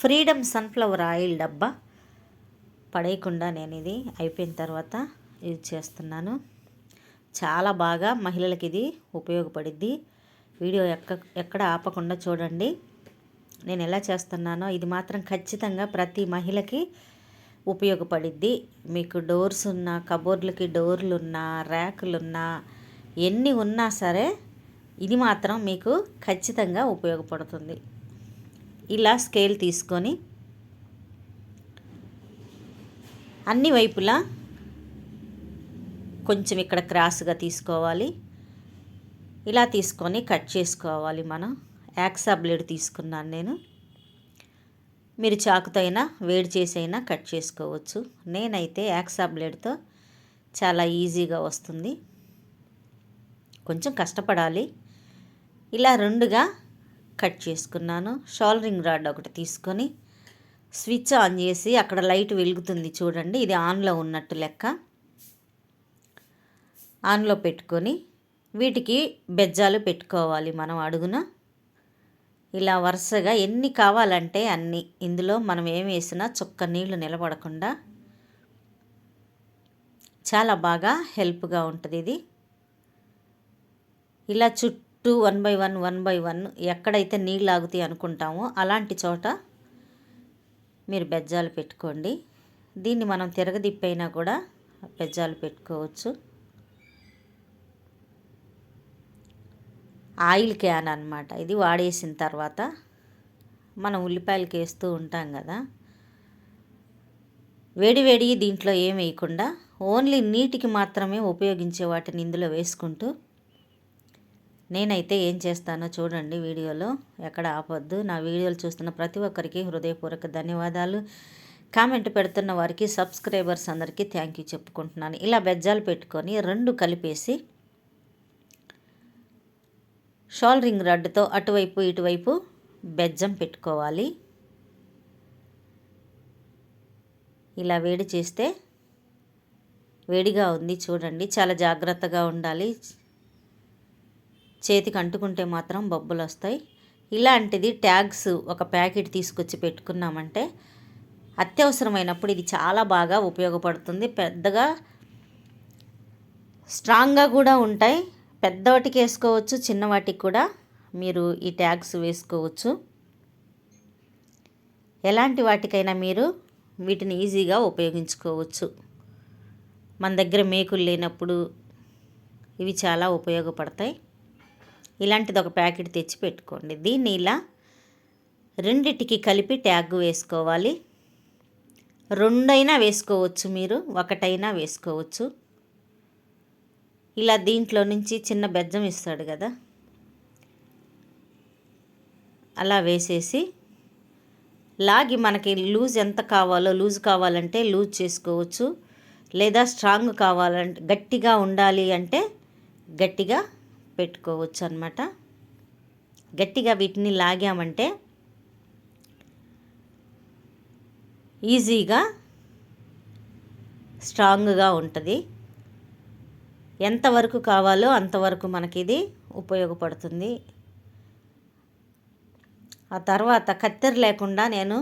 Freedom sunflower oil డబ్బా పడేయకుండా నేను ఇది అయిపోయిన తర్వాత యూజ్ చేస్తున్నాను. చాలా బాగా మహిళలకి ఇది ఉపయోగపడిద్ది. వీడియో ఎక్క ఎక్కడ ఆపకుండా చూడండి. నేను ఎలా చేస్తున్నానో ఇది మాత్రం ఖచ్చితంగా ప్రతి మహిళకి ఉపయోగపడిద్ది. మీకు డోర్స్ ఉన్నా కబోర్డ్లకి డోర్లు ఉన్నా ర్యాకులున్నా ఎన్ని ఉన్నా సరే ఇది మాత్రం మీకు ఖచ్చితంగా ఉపయోగపడుతుంది. ఇలా స్కేల్ తీసుకొని అన్ని వైపులా కొంచెం ఇక్కడ క్రాస్గా తీసుకోవాలి. ఇలా తీసుకొని కట్ చేసుకోవాలి మనం. యాక్సా బ్లేడ్ తీసుకున్నాను నేను. మీరు చాకుతో అయినా వేడి చేసి అయినా కట్ చేసుకోవచ్చు. నేనైతే యాక్సా బ్లేడ్తో చాలా ఈజీగా వస్తుంది. కొంచెం కష్టపడాలి. ఇలా రెండుగా కట్ చేసుకున్నాను. షోల్డరింగ్ రాడ్ ఒకటి తీసుకొని స్విచ్ ఆన్ చేసి అక్కడ లైట్ వెలుగుతుంది చూడండి. ఇది ఆన్లో ఉన్నట్టు లెక్క. ఆన్లో పెట్టుకొని వీటికి బెజ్జాలు పెట్టుకోవాలి మనం అడుగున. ఇలా వరుసగా ఎన్ని కావాలంటే అన్ని. ఇందులో మనం ఏం వేసినా చుక్క నీళ్ళు నిలబడకుండా చాలా బాగా హెల్ప్గా ఉంటుంది ఇది. ఇలా చుట్టూ one by one one by one ఎక్కడైతే నీళ్ళు ఆగుతాయి అనుకుంటామో అలాంటి చోట మీరు బెజ్జాలు పెట్టుకోండి. దీన్ని మనం తిరగదిప్పైనా కూడా బెజ్జాలు పెట్టుకోవచ్చు. ఆయిల్ క్యాన్ అనమాట ఇది వాడేసిన తర్వాత మనం ఉల్లిపాయలకి వేస్తూ ఉంటాం కదా. వేడి వేడి దీంట్లో ఏం వేయకుండా ఓన్లీ నీటికి మాత్రమే ఉపయోగించే వాటిని ఇందులో వేసుకుంటూ నేనైతే ఏం చేస్తానో చూడండి వీడియోలో. ఎక్కడ ఆపొద్దు. నా వీడియోలు చూస్తున్న ప్రతి ఒక్కరికి హృదయపూర్వక ధన్యవాదాలు. కామెంట్ పెడుతున్న వారికి సబ్స్క్రైబర్స్ అందరికీ థ్యాంక్ యూ చెప్పుకుంటున్నాను. ఇలా బెజ్జాలు పెట్టుకొని రెండు కలిపేసి షోల్డరింగ్ రడ్డుతో అటువైపు ఇటువైపు బెజ్జం పెట్టుకోవాలి. ఇలా వేడి చేస్తే వేడిగా ఉంది చూడండి. చాలా జాగ్రత్తగా ఉండాలి. చేతికి అంటుకుంటే మాత్రం బొబ్బలు వస్తాయి. ఇలాంటిది ట్యాగ్స్ ఒక ప్యాకెట్ తీసుకొచ్చి పెట్టుకున్నామంటే అత్యవసరమైనప్పుడు ఇది చాలా బాగా ఉపయోగపడుతుంది. పెద్దగా స్ట్రాంగ్గా కూడా ఉంటాయి. పెద్దవాటికి వేసుకోవచ్చు చిన్నవాటికి కూడా మీరు ఈ ట్యాగ్స్ వేసుకోవచ్చు. ఎలాంటి వాటికైనా మీరు వీటిని ఈజీగా ఉపయోగించుకోవచ్చు. మన దగ్గర మేకులు లేనప్పుడు ఇవి చాలా ఉపయోగపడతాయి. ఇలాంటిది ఒక ప్యాకెట్ తెచ్చి పెట్టుకోండి. దీన్ని ఇలా రెండిటికి కలిపి ట్యాగ్ వేసుకోవాలి. రెండైనా వేసుకోవచ్చు మీరు ఒకటైనా వేసుకోవచ్చు. ఇలా దీంట్లో నుంచి చిన్న బెజ్జం ఇస్తాడు కదా. అలా వేసేసి లాగి మనకి లూజ్ ఎంత కావాలో లూజ్ కావాలంటే లూజ్ చేసుకోవచ్చు. లేదా స్ట్రాంగ్ కావాలంటే గట్టిగా ఉండాలి అంటే గట్టిగా పెట్టుకోవచ్చు అనమాట గట్టిగా వీటిని లాగామంటే ఈజీగా స్ట్రాంగ్గా ఉంటుంది. ఎంతవరకు కావాలో అంతవరకు మనకి ఇది ఉపయోగపడుతుంది. ఆ తర్వాత కత్తెర లేకుండా నేను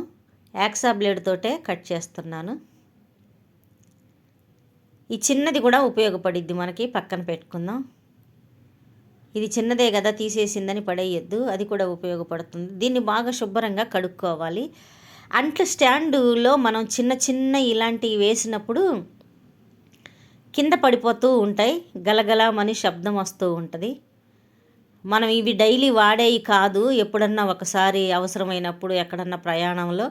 యాక్సా బ్లేడ్ తోటే కట్ చేస్తున్నాను. ఈ చిన్నది కూడా ఉపయోగపడిద్ది మనకి పక్కన పెట్టుకుందాం. ఇది చిన్నదే కదా తీసేసిందని పడేయద్దు అది కూడా ఉపయోగపడుతుంది. దీన్ని బాగా శుభ్రంగా కడుక్కోవాలి. అంట్ల స్టాండులో మనం చిన్న చిన్న ఇలాంటివి వేసినప్పుడు కింద పడిపోతూ ఉంటాయి. గలగలమని శబ్దం వస్తూ ఉంటుంది. మనం ఇవి డైలీ వాడేవి కాదు. ఎప్పుడన్నా ఒకసారి అవసరమైనప్పుడు ఎక్కడన్నా ప్రయాణంలో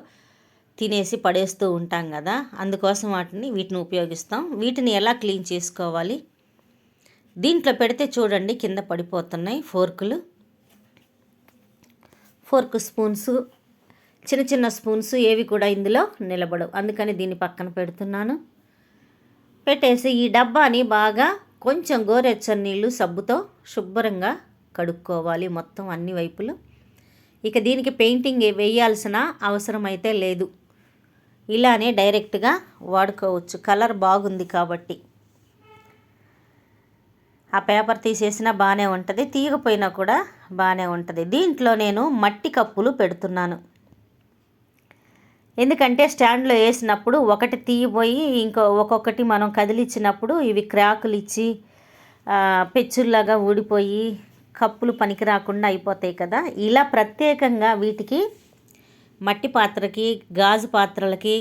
తినేసి పడేస్తూ ఉంటాం కదా. అందుకోసం వాటిని వీటిని ఉపయోగిస్తాం. వీటిని ఎలా క్లీన్ చేసుకోవాలి? దీంట్లో పెడితే చూడండి కింద పడిపోతున్నాయి ఫోర్కులు. ఫోర్క్ స్పూన్స్ చిన్న చిన్న స్పూన్స్ ఏవి కూడా ఇందులో నిలబడవు. అందుకని దీన్ని పక్కన పెడుతున్నాను. పెట్టేసి ఈ డబ్బాని బాగా కొంచెం గోరెచ్చని నీళ్ళు సబ్బుతో శుభ్రంగా కడుక్కోవాలి మొత్తం అన్ని వైపులు. ఇక దీనికి పెయింటింగ్ వేయాల్సిన అవసరం అయితే లేదు. ఇలానే డైరెక్ట్గా వాడుకోవచ్చు. కలర్ బాగుంది కాబట్టి. ఆ పేపర్ తీసేసినా బాగానే ఉంటుంది తీయకపోయినా కూడా బాగానే ఉంటుంది. దీంట్లో నేను మట్టి కప్పులు పెడుతున్నాను. ఎందుకంటే స్టాండ్లో వేసినప్పుడు ఒకటి తీయబోయి ఇంకో ఒక్కొక్కటి మనం కదిలిచ్చినప్పుడు ఇవి క్రాకులు ఇచ్చి పెచ్చుల్లాగా ఊడిపోయి కప్పులు పనికి రాకుండా అయిపోతాయి కదా. ఇలా ప్రత్యేకంగా వీటికి మట్టి పాత్రకి గాజు పాత్రలకి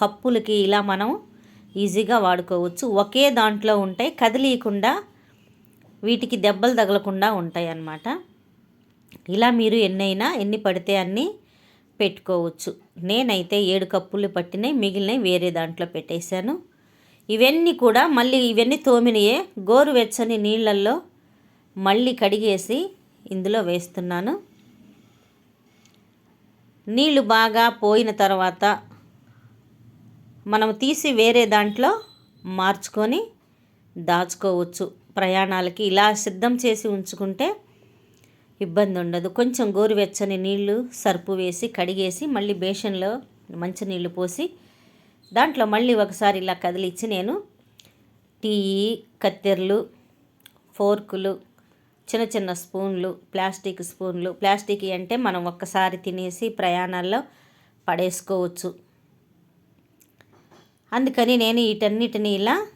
కప్పులకి ఇలా మనం ఈజీగా వాడుకోవచ్చు. ఒకే దాంట్లో ఉంటాయి కదిలీయకుండా వీటికి దెబ్బలు తగలకుండా ఉంటాయి అన్నమాట ఇలా మీరు ఎన్నైనా ఎన్ని పడితే అన్నీ పెట్టుకోవచ్చు. నేనైతే ఏడు కప్పులు పట్టినాయి మిగిలినవి వేరే దాంట్లో పెట్టేశాను. ఇవన్నీ కూడా మళ్ళీ ఇవన్నీ తోమినయే గోరువెచ్చని నీళ్ళల్లో మళ్ళీ కడిగేసి ఇందులో వేస్తున్నాను. నీళ్ళు బాగా పోయిన తర్వాత మనం తీసి వేరే దాంట్లో మార్చుకొని దాచుకోవచ్చు. ప్రయాణాలకి ఇలా సిద్ధం చేసి ఉంచుకుంటే ఇబ్బంది ఉండదు కొంచెం గోరువెచ్చని నీళ్ళు సర్పు వేసి కడిగేసి మళ్ళీ బేషన్లో మంచినీళ్ళు పోసి దాంట్లో మళ్ళీ ఒకసారి ఇలా కదిలిచ్చి నేను టీ కత్తెరలు ఫోర్కులు చిన్న చిన్న స్పూన్లు ప్లాస్టిక్ స్పూన్లు ప్లాస్టిక్ అంటే మనం ఒక్కసారి తినేసి ప్రయాణాల్లో పడేసుకోవచ్చు. అందుకని నేను వీటన్నిటిని ఇలా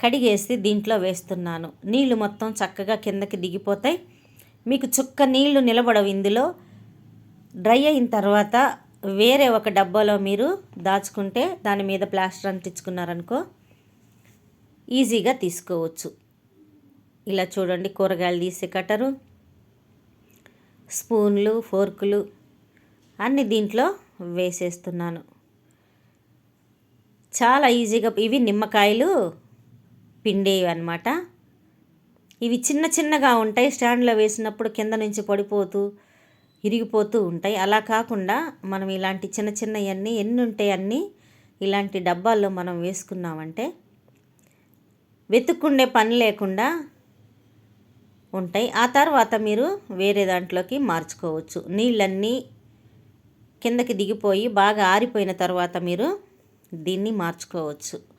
కడిగేసి దీంట్లో వేస్తున్నాను. నీళ్ళు మొత్తం చక్కగా కిందకి దిగిపోతాయి. మీకు చుక్క నీళ్ళు నిలబడవు ఇందులో. డ్రై అయిన తర్వాత వేరే ఒక డబ్బాలో మీరు దాచుకుంటే దాని మీద ప్లాస్టర్ అంటించుకున్నారనుకో ఈజీగా తీసుకోవచ్చు. ఇలా చూడండి కూరగాయలు తీసే కట్టరు. స్పూన్లు ఫోర్కులు అన్ని దీంట్లో వేసేస్తున్నాను. చాలా ఈజీగా ఇవి నిమ్మకాయలు పిండేవి అనమాట ఇవి చిన్న చిన్నగా ఉంటాయి. స్టాండ్లో వేసినప్పుడు కింద నుంచి పడిపోతూ ఇరిగిపోతూ ఉంటాయి. అలా కాకుండా మనం ఇలాంటి చిన్న చిన్నవన్నీ ఎన్ని ఉంటాయి అన్నీ ఇలాంటి డబ్బాల్లో మనం వేసుకున్నామంటే వెతుక్కుండే పని లేకుండా ఉంటాయి. ఆ తర్వాత మీరు వేరే దాంట్లోకి మార్చుకోవచ్చు. నీళ్ళన్నీ కిందకి దిగిపోయి బాగా ఆరిపోయిన తర్వాత మీరు దీన్ని మార్చుకోవచ్చు.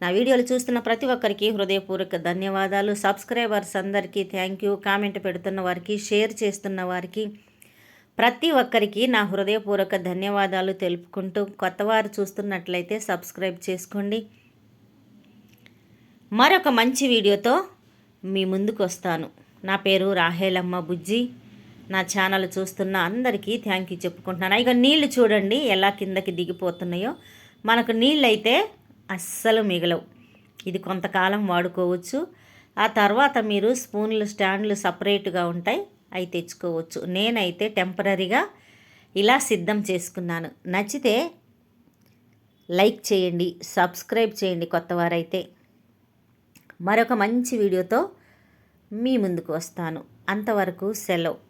నా వీడియోలు చూస్తున్న ప్రతి ఒక్కరికి హృదయపూర్వక ధన్యవాదాలు. సబ్స్క్రైబర్స్ అందరికీ థ్యాంక్ యూ. కామెంట్ పెడుతున్న వారికి షేర్ చేస్తున్న వారికి ప్రతి ఒక్కరికి నా హృదయపూర్వక ధన్యవాదాలు తెలుపుకుంటూ కొత్తవారు చూస్తున్నట్లయితే సబ్స్క్రైబ్ చేసుకోండి. మరొక మంచి వీడియోతో మీ ముందుకు వస్తాను. నా పేరు రాహేలమ్మ బుజ్జి. నా ఛానల్ చూస్తున్న అందరికీ థ్యాంక్ యూ చెప్పుకుంటున్నాను. ఇక నీళ్ళు చూడండి ఎలా కిందకి దిగిపోతున్నాయో. మనకు నీళ్ళు అయితే అస్సలు మిగలవు. ఇది కొంతకాలం వాడుకోవచ్చు. ఆ తర్వాత మీరు స్పూన్లు స్టాండ్లు సపరేట్గా ఉంటాయి అవి తెచ్చుకోవచ్చు. నేనైతే టెంపరీగా ఇలా సిద్ధం చేసుకున్నాను. నచ్చితే లైక్ చేయండి సబ్స్క్రైబ్ చేయండి కొత్తవారైతే. మరొక మంచి వీడియోతో మీ ముందుకు వస్తాను. అంతవరకు సెలవు.